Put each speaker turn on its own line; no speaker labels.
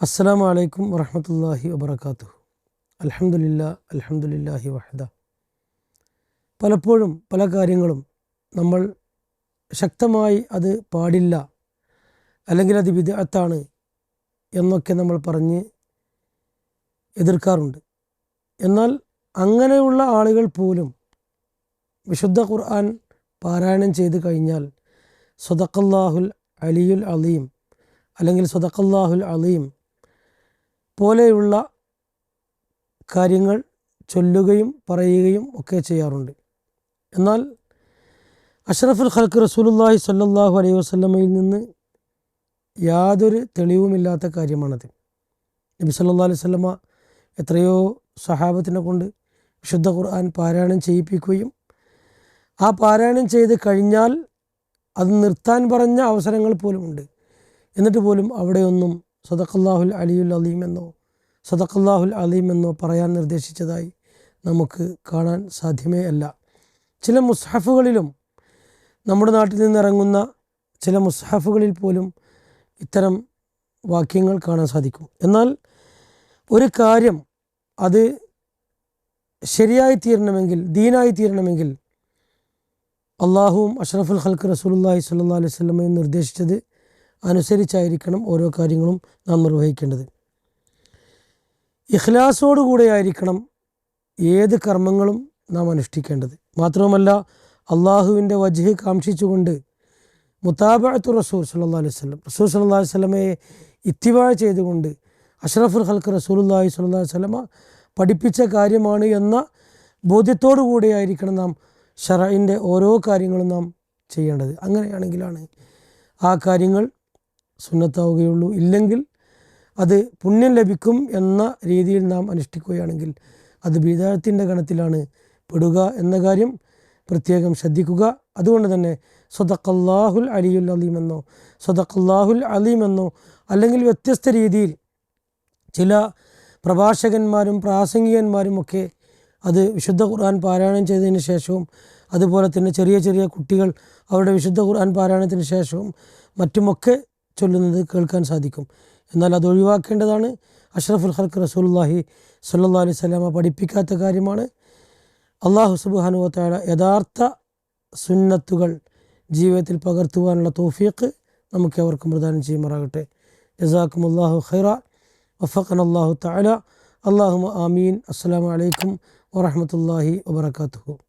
അസ്സാം വലൈക്കും വറഹമത്തല്ലാഹി വബർക്കാത്തു അലഹമുല്ല അലഹമുല്ലാഹി വഹദ. പലപ്പോഴും പല കാര്യങ്ങളും നമ്മൾ ശക്തമായി അത് പാടില്ല അല്ലെങ്കിൽ അത് വിദഗ്ധാണ് എന്നൊക്കെ നമ്മൾ പറഞ്ഞ് എതിർക്കാറുണ്ട്. എന്നാൽ അങ്ങനെയുള്ള ആളുകൾ പോലും വിശുദ്ധ ഖുർആൻ പാരായണം ചെയ്ത് കഴിഞ്ഞാൽ സ്വതക്കല്ലാഹുൽ അലിയുൽ അലീം അല്ലെങ്കിൽ സ്വതക്കല്ലാഹുൽ അലീം പോലെയുള്ള കാര്യങ്ങൾ ചൊല്ലുകയും പറയുകയും ഒക്കെ ചെയ്യാറുണ്ട്. എന്നാൽ അഷ്റഫുൽ ഖൽക്ക് റസൂലുല്ലാഹി സല്ലാഹു അലൈഹി വസ്ലമയിൽ നിന്ന് യാതൊരു തെളിവുമില്ലാത്ത കാര്യമാണത്. നബി സല്ലാ അലൈഹി സ്വല്ല എത്രയോ സഹാബത്തിനെ കൊണ്ട് വിശുദ്ധ ഖുർആൻ പാരായണം ചെയ്യിപ്പിക്കുകയും ആ പാരായണം ചെയ്ത് കഴിഞ്ഞാൽ അത് നിർത്താൻ പറഞ്ഞ അവസരങ്ങൾ പോലുമുണ്ട് എന്നിട്ട് പോലും അവിടെയൊന്നും സദഖല്ലാഹുൽ അലിയുൽ അലീം എന്നോ സദഖല്ലാഹുൽ അലീം എന്നോ പറയാൻ നിർദ്ദേശിച്ചതായി നമുക്ക് കാണാൻ സാധ്യമേ അല്ല. ചില മുസ്ഹഫുകളിലും നമ്മുടെ നാട്ടിൽ നിന്നിറങ്ങുന്ന ചില മുസ്ഹഫുകളിൽ പോലും ഇത്തരം വാക്യങ്ങൾ കാണാൻ സാധിക്കും. എന്നാൽ ഒരു കാര്യം അത് ശരിയായി തീരണമെങ്കിൽ ദീനായി തീരണമെങ്കിൽ അള്ളാഹുവും അഷ്റഫുൽ ഖൽക്ക് റസൂലുല്ലാഹി സ്വല്ലാ അലൈഹി സ്വലമയും നിർദ്ദേശിച്ചത് അനുസരിച്ചായിരിക്കണം ഓരോ കാര്യങ്ങളും നാം നിർവഹിക്കേണ്ടത്. ഇഖ്ലാസോടുകൂടെയായിരിക്കണം ഏത് കർമ്മങ്ങളും നാം അനുഷ്ഠിക്കേണ്ടത്. മാത്രവുമല്ല അള്ളാഹുവിന്റെ വജ്ഹ് കാംക്ഷിച്ചുകൊണ്ട് മുത്താബഅത്തു റസൂൽ സല്ലാ അലൈഹി സ്വലം റസൂൽ സല്ലാ അലൈഹി സ്വലമയെ ഇത്തിവാഴ ചെയ്തുകൊണ്ട് അഷ്റഫുൽ ഹൽക്ക് റസൂലുല്ലാഹി സ്വല്ലാ സ്വലമ പഠിപ്പിച്ച കാര്യമാണ് എന്ന ബോധ്യത്തോടു കൂടിയായിരിക്കണം നാം ഷറയിന്റെ ഓരോ കാര്യങ്ങളും നാം ചെയ്യേണ്ടത്. അങ്ങനെയാണെങ്കിലാണ് ആ കാര്യങ്ങൾ സുന്നത്താവുകയുള്ളൂ. ഇല്ലെങ്കിൽ അത് പുണ്യം ലഭിക്കും എന്ന രീതിയിൽ നാം അനുഷ്ഠിക്കുകയാണെങ്കിൽ അത് ബീദാഴത്തിന്റെ ഗണത്തിലാണ് പെടുക എന്ന കാര്യം പ്രത്യേകം ശ്രദ്ധിക്കുക. അതുകൊണ്ട് തന്നെ സ്വതക്കല്ലാഹുൽ അലിയുൽ അലീമെന്നോ സ്വതക്കല്ലാഹുൽ അലീമെന്നോ അല്ലെങ്കിൽ വ്യത്യസ്ത രീതിയിൽ ചില പ്രഭാഷകന്മാരും പ്രാസംഗികന്മാരും ഒക്കെ അത് വിശുദ്ധ ഖുർആൻ പാരായണം ചെയ്തതിന് ശേഷവും അതുപോലെ തന്നെ ചെറിയ ചെറിയ കുട്ടികൾ അവരുടെ വിശുദ്ധ ഖുർആൻ പാരായണത്തിന് ശേഷവും മറ്റുമൊക്കെ ചൊല്ലുന്നത് കേൾക്കാൻ സാധിക്കും. എന്നാൽ അത് ഒഴിവാക്കേണ്ടതാണ്. അഷ്റഫുൽ ഹർക്ക് റസൂലുല്ലാഹി സല്ലാ അലൈഹി സ്വലാമ പഠിപ്പിക്കാത്ത കാര്യമാണ്. അള്ളാഹു സുബാനുവത്തായ യഥാർത്ഥ സുന്നത്തുകൾ ജീവിതത്തിൽ പകർത്തുവാനുള്ള തോഫീക്ക് നമുക്ക് അവർക്കും പ്രദാനം ചെയ്യുമാറാകട്ടെ. ജസാക്കും അള്ളാഹു ഖൈറ. വഫഖൻ അള്ളാഹു തല അള്ളാഹു ആമീൻ. അസ്സാം വലൈക്കും വറഹമത്തല്ലാഹി വാത്തു